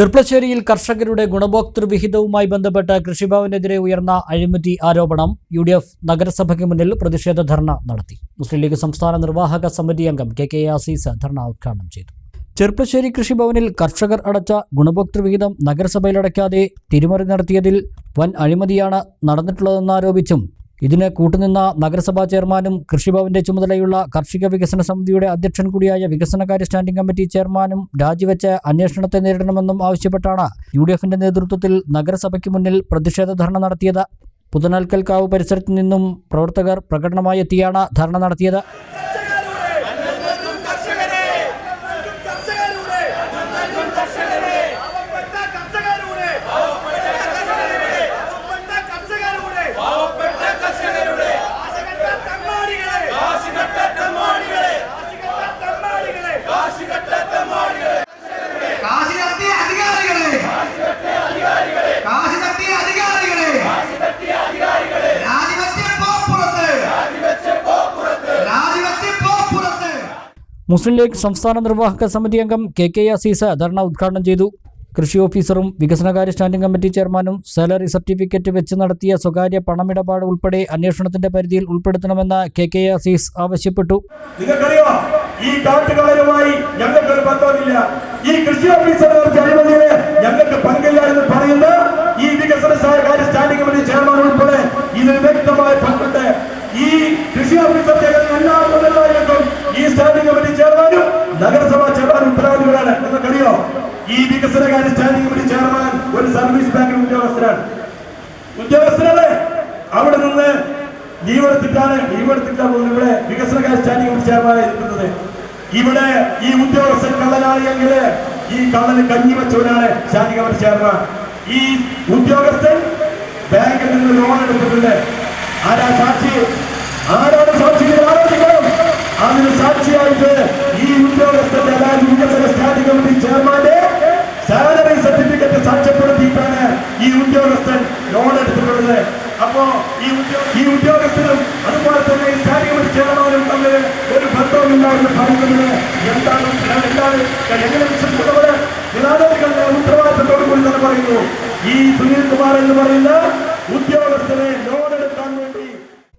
ചെർപ്പളശ്ശേരിയിൽ കർഷകരുടെ ഗുണഭോക്തൃ വിഹിതവുമായി ബന്ധപ്പെട്ട് കൃഷിഭവനെതിരെ ഉയർന്ന അഴിമതി ആരോപണം യു ഡി എഫ് നഗരസഭയ്ക്ക് മുന്നിൽ പ്രതിഷേധ ധർണ നടത്തി. മുസ്ലിം ലീഗ് സംസ്ഥാന നിർവാഹക സമിതി അംഗം കെ കെ ആസീസ് ധർണ ഉദ്ഘാടനം ചെയ്തു. ചെർപ്പശ്ശേരി കൃഷിഭവനിൽ കർഷകർ അടച്ച ഗുണഭോക്തൃവിഹിതം വിഹിതം നഗരസഭയിൽ തിരിമറി നടത്തിയതിൽ വൻ അഴിമതിയാണ് നടന്നിട്ടുള്ളതെന്നാരോപിച്ചും ഇതിന് കൂട്ടുനിന്ന നഗരസഭാ ചെയർമാനും കൃഷിഭവന്റെ ചുമതലയുള്ള കാർഷിക വികസന സമിതിയുടെ അധ്യക്ഷൻ കൂടിയായ വികസനകാര്യ സ്റ്റാൻഡിംഗ് കമ്മിറ്റി ചെയർമാനും രാജിവെച്ച് അന്വേഷണത്തെ നേരിടണമെന്നും ആവശ്യപ്പെട്ടാണ് യു ഡി എഫിന്റെ നേതൃത്വത്തിൽ നഗരസഭയ്ക്ക് മുന്നിൽ പ്രതിഷേധ ധർണ നടത്തിയത്. പുതനൽക്കൽക്കാവ് പരിസരത്തു നിന്നും പ്രവർത്തകർ പ്രകടനമായി എത്തിയാണ് ധർണ നടത്തിയത്. മുസ്ലിം ലീഗ് സംസ്ഥാന നിർവാഹക സമിതി അംഗം കെ കെ അസീസ് ധർണ ഉദ്ഘാടനം ചെയ്തു. കൃഷി ഓഫീസറും വികസനകാര്യ സ്റ്റാൻഡിംഗ് കമ്മിറ്റി ചെയർമാനും സാലറി സർട്ടിഫിക്കറ്റ് വെച്ച് നടത്തിയ സ്വകാര്യ പണമിടപാട് ഉൾപ്പെടെ അന്വേഷണത്തിന്റെ പരിധിയിൽ ഉൾപ്പെടുത്തണമെന്ന് കെ കെ അസീസ് ആവശ്യപ്പെട്ടു. ഈ ഈ കൃഷി ഓഫീസറുടെ ഞങ്ങൾക്ക് പങ്കില്ല എന്ന് പറയുന്ന ഈ വികസന സഹകാര്യ സ്റ്റാൻഡിംഗ് കമ്മിറ്റി ചെയർമാൻ ഉൾപ്പെടെ ഇതിൽ വ്യക്തമായ പങ്കുണ്ട് ഈ കൃഷി ഓഫീസർ ചെയ്യുന്ന എല്ലാ മുതലാളികൾക്കും ഈ സ്റ്റാൻഡിംഗ് കമ്മിറ്റി ചെയർമാനും നഗരസഭാ ചെയർമാനും ഉത്തരവാദികളാണ് നിങ്ങൾക്കറിയോ ഈ വികസനകാര്യ സ്റ്റാൻഡിംഗ് കമ്മിറ്റി ചെയർമാൻ ഒരു സർവീസ് ബാങ്കിന്റെ ഉദ്യോഗസ്ഥരാണ്. ഉദ്യോഗസ്ഥരല്ലേ? അവിടെ നിന്ന് ലീവ് എടുത്തിട്ടാണ് ഇവിടെ വികസനകാര്യ സ്റ്റാൻഡിംഗ് കമ്മിറ്റി ചെയർമാനായി ഇരിക്കുന്നത് ഇവിടെ ഈ ഉദ്യോഗസ്ഥൻ കള്ളനാണെങ്കിൽ ഈ കള്ളന് കഞ്ഞി വെച്ചവനാണ് സ്റ്റാൻഡിംഗ് കമ്മിറ്റി ചെയർമാൻ. ഈ ഉദ്യോഗസ്ഥൻ ബാങ്കിൽ നിന്ന് ലോൺ എടുത്തിട്ടുണ്ട്. ആരാ സാക്ഷി ആരാണ് സാക്ഷി എന്ന് ആലോചിക്കണം അതിന് സാക്ഷിയായിട്ട് ഈ ഉദ്യോഗസ്ഥന്റെ അതായത് വികസന സ്റ്റാൻഡിംഗ് കമ്മിറ്റി ചെയർമാന്റെ സാലറി സർട്ടിഫിക്കറ്റ് സാക്ഷ്യപ്പെടുത്തിയിട്ടാണ് ഈ ഉദ്യോഗസ്ഥൻ ലോൺ എടുത്തിട്ടുള്ളത് അപ്പോ ഈ ഉദ്യോഗത്തിലും അതുപോലെ തന്നെ കമ്മിറ്റി ചെയർമാനും തമ്മിൽ ഒരു ബന്ധവുമില്ല എന്ന് പറയുന്നത് എന്താണ് എന്താണ് എങ്ങനെ വിശ്വസിക്കുന്നത് ഉത്തരവാദിത്തത്തോടു കൂടി തന്നെ പറയുന്നു. ഈ സുനിൽ കുമാർ എന്ന് പറയുന്ന ഉദ്യോഗസ്ഥനെ ലോൺ വേണ്ടി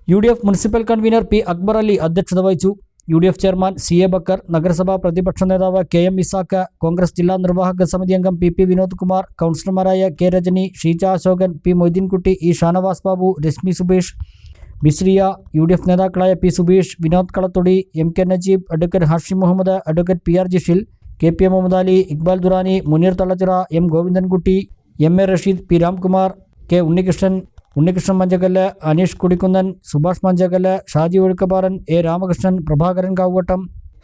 U D F municipal convener P Akbar Ali അധ്യക്ഷത വഹിച്ചു. U D F chairman C A Bakkar നഗരസഭാ പ്രതിപക്ഷ നേതാവ് കെ എം ഇസാക്ക് കോൺഗ്രസ് ജില്ലാ നിർവാഹക സമിതി അംഗം പി പി വിനോദ് കുമാർ കൗൺസിലർമാരായ K Rajani Sheeja Ashokan P Moideenkutty E Shanavas Babu Rashmi Subesh Bisriya U D F നേതാക്കളായ P Subeesh Vinod Kalathodi M K Najeeb advocate Hashim Muhammad advocate P R Jishil K P M Muhammad Ali Iqbal Durani Muneer Thallachira M Govindankutty M A Rasheed P Ramkumar K Unnikrishnan Unnikrishnan Manjakallu Aneesh Kudikkunnan Subhash Manjakallu Shaji Ozhukkapparan A. Ramakrishnan Prabhakaran Kavuvattam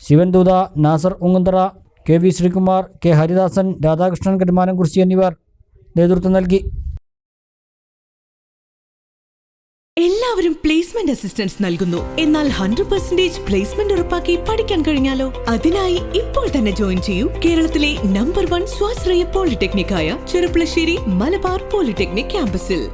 Sivan Dootha Nasar Ungunthara K. V. Sreekumar K. Haridasan Radhakrishnan Karumanamkurichi എന്നിവർ നേതൃത്വം നൽകി. എല്ലാവരും placement assistance നൽകുന്നു. എന്നാൽ hundred percentage placement ഉറപ്പാക്കി പഠിക്കാൻ കഴിഞ്ഞാലോ? അതിനായി ഇപ്പോൾ തന്നെ ജോയിൻ ചെയ്യൂ. കേരളത്തിലെ നമ്പർ വൺ സ്വാശ്രയ പോളിടെക്നിക് ആയ ചെറുപ്പളശ്ശേരി മലബാർ പോളിടെക്നിക് ക്യാമ്പസിൽ